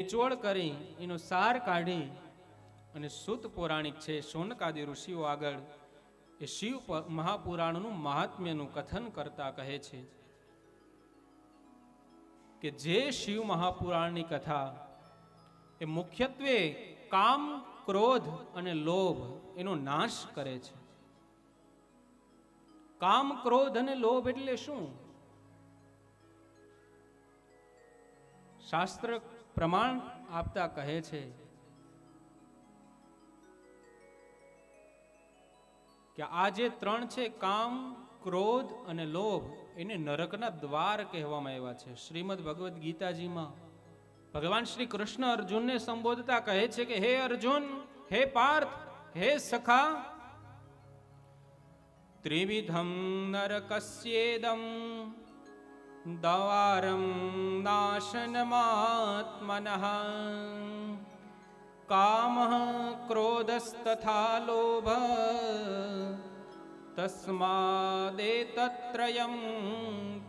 નિચોડ કરી, એનો સાર કાઢી અને સુત પૌરાણિક છે સોનકાદી ઋષિઓ આગળ એ શિવ મહાપુરાણનું મહાત્મ્યનું કથન કરતા કહે છે કે જે શિવ મહાપુરાણની કથા એ મુખ્યત્વે કામ, ક્રોધ અને લોભ એનો નાશ કરે છે. કામ, ક્રોધ અને લોભ એટલે શું? શાસ્ત્ર પ્રમાણ આપતા કહે છે. કે આ જે ત્રણ છે, કામ, ક્રોધ અને લોભ, એને નરકના દ્વાર કહેવામાં આવ્યા છે. શ્રીમદ ભગવદ્ ગીતાજીમાં ભગવાન શ્રી કૃષ્ણ અર્જુનને સંબોધતા કહે છે કે, હે અર્જુન, હે પાર્થ, હે સખા, ત્રિવિધમ નરકસ્યેદમ દ્વારમ નાશનમાત્મનઃ કામ ક્રોધસ્તથા લોભ તસ્માદેતત્રયમ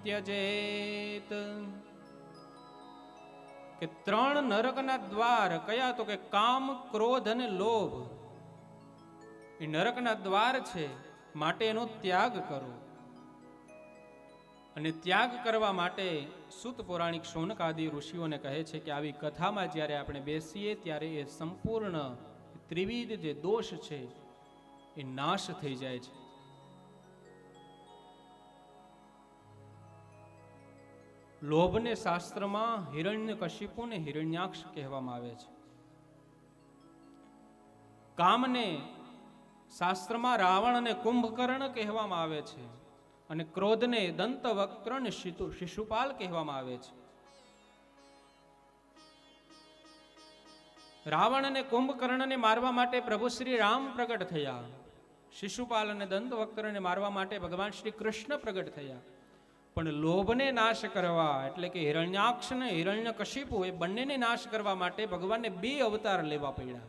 ત્યજેત કે ત્રણ નરકના દ્વાર કયા તો કે કામ ક્રોધ અને લોભ એ નરકના દ્વાર છે માટે એનો ત્યાગ કરો અને ત્યાગ કરવા માટે સુત પૌરાણિક શૌનકાદી ઋષિઓને કહે છે કે આવી કથામાં જ્યારે આપણે બેસીએ ત્યારે એ સંપૂર્ણ ત્રિવિધ જે દોષ છે એ નાશ થઈ જાય છે. લોભને શાસ્ત્રમાં હિરણ્ય કશિપુ ને હિરણ્યાક્ષ કહેવામાં આવે છે. કામને શાસ્ત્રમાં રાવણ અને કુંભકર્ણ કહેવામાં આવે છે. અને ક્રોધને દંતવક્ત્ર અને શિતુ- શિશુપાલ કહેવામાં આવે છે. રાવણ અને કુંભકર્ણને મારવા માટે પ્રભુ શ્રી રામ પ્રગટ થયા. શિશુપાલ અને દંતવક્ત્રને મારવા માટે ભગવાન શ્રી કૃષ્ણ પ્રગટ થયા. પણ લોભને નાશ કરવા એટલે કે હિરણ્યાક્ષ ને હિરણ્ય કશિપુ એ બંનેને નાશ કરવા માટે ભગવાનને બે અવતાર લેવા પડ્યા.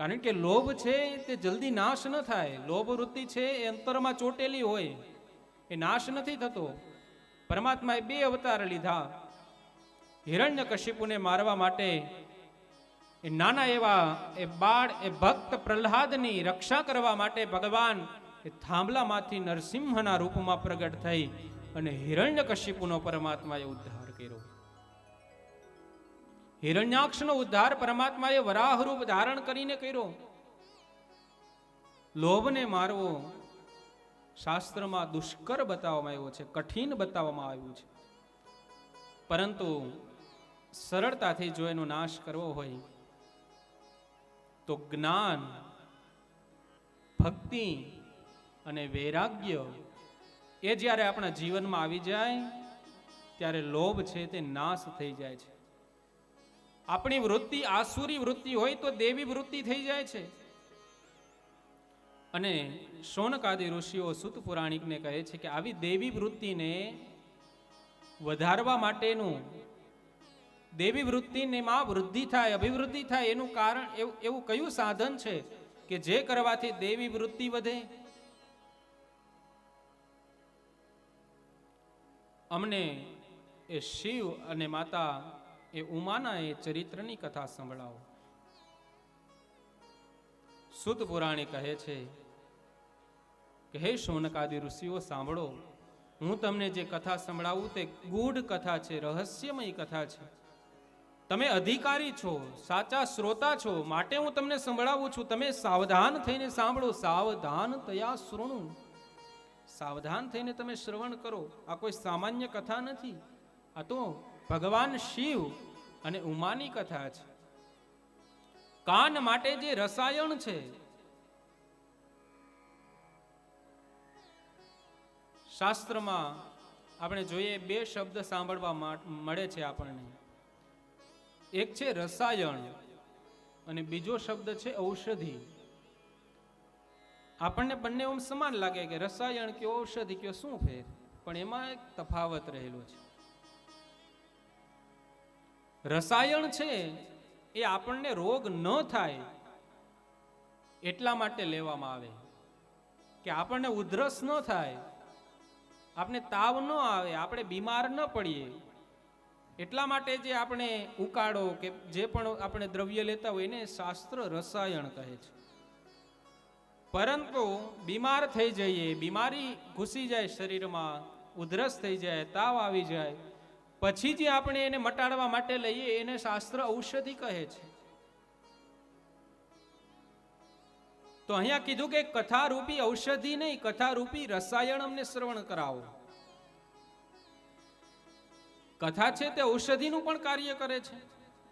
કારણ કે લોભ છે તે જલ્દી નાશ ન થાય. લોભ વૃત્તિ છે એ અંતરમાં ચોટેલી હોય. એ નાશ નથી થતો. પરમાત્માએ બે અવતાર લીધા. હિરણ્ય કશિપુને મારવા માટે. એ નાના એવા એ બાળ, એ ભક્ત પ્રહલાદની રક્ષા કરવા માટે ભગવાન એ થાંભલામાંથી નરસિંહના રૂપમાં પ્રગટ થઈ અને હિરણ્ય કશિપુનો પરમાત્માએ ઉદ્ધાર કર્યો. હિરણ્યાક્ષનો ઉદ્ધાર પરમાત્માએ વરાહ રૂપ ધારણ કરીને કર્યો. લોભને મારવો શાસ્ત્રમાં દુષ્કર બતાવવામાં આવ્યો છે, કઠિન બતાવવામાં આવ્યું છે. પરંતુ સરળતાથી જો એનો નાશ કરવો હોય, તો જ્ઞાન, ભક્તિ અને વૈરાગ્ય એ જ્યારે આપણા જીવનમાં આવી જાય, ત્યારે લોભ છે તે નાશ થઈ જાય છે. આપણી વૃત્તિ, આસુરી વૃત્તિ હોય તો દેવી વૃત્તિ થઈ જાય છે. અને શૌનકાદી ઋષિઓ સુત પુરાણિકને કહે છે કે આવી દેવી વૃત્તિને વધારવા માટેનું દેવી વૃત્તિને માં વૃદ્ધિ થાય, અભિવૃદ્ધિ થાય એનું કારણ એવું એવું કયું સાધન છે કે જે કરવાથી દેવી વૃત્તિ વધે? અમને એ શિવ અને માતા એ ઉમાના એ ચરિત્રની કથા સંભળાવો. સુદ પુરાણી કહે છે કે, હે શૌનકાદિ ઋષિઓ, સાંભળો, હું તમને જે કથા સંભળાવું તે ગૂઢ કથા છે, રહસ્યમય કથા છે. તમે અધિકારી છો, સાચા શ્રોતા છો, માટે હું તમને સંભળાવું છું. તમે સાવધાન થઈને સાંભળો, સાવધાન તયા શૃણુ સાવધાન થઈને તમે શ્રવણ કરો. આ કોઈ સામાન્ય કથા નથી. આ તો ભગવાન શિવ અને ઉમાની કથા છે. કાન માટે જે રસાયણ છે, શાસ્ત્રમાં આપણે જોઈએ બે શબ્દ સાંભળવા મળે છે આપણને. એક છે રસાયણ અને બીજો શબ્દ છે ઔષધિ. આપણને બંને એમ સમાન લાગે કે રસાયણ કે ઔષધિ કયો શું ફેર, પણ એમાં એક તફાવત રહેલો છે. રસાયણ છે, એ આપણને રોગ ન થાય એટલા માટે લેવામાં આવે. કે આપણને ઉધરસ ન થાય આપણે તાવ ન આવે, આપણે બીમાર ન પડીએ. એટલા માટે જે આપણે ઉકાળો કે જે પણ આપણે દ્રવ્ય લેતા હોય એને શાસ્ત્ર રસાયણ કહે છે. પરંતુ બીમાર થઈ જઈએ, બીમારી ઘૂસી જાય શરીરમાં, ઉધરસ થઈ જાય, તાવ આવી જાય પછી જે આપણે એને મટાડવા માટે લઈએ, એને શાસ્ત્ર ઔષધિ કહે છે. તો અહીંયા કીધું કે કથારૂપી ઔષધિ નહીં, કથારૂપી રસાયણ અમને શ્રવણ કરાવો. કથા છે તે ઔષધિનું પણ કાર્ય કરે છે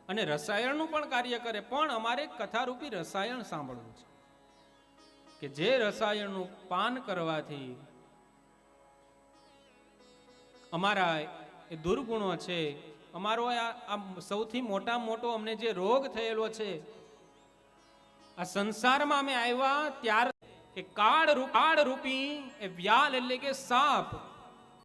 અને રસાયણનું પણ કાર્ય કરે, પણ અમારે કથારૂપી રસાયણ સાંભળવું છે. કે જે રસાયણનું પાન કરવાથી અમારા એ દુર્ગુણો છે. અમારો આ સૌથી મોટા મોટો અમને જે રોગ થયેલો છે, આ સંસારમાં અમે આવ્યા ત્યાર એ કાળ કાળ રૂપી એ વ્યાલ એટલે કે સાપ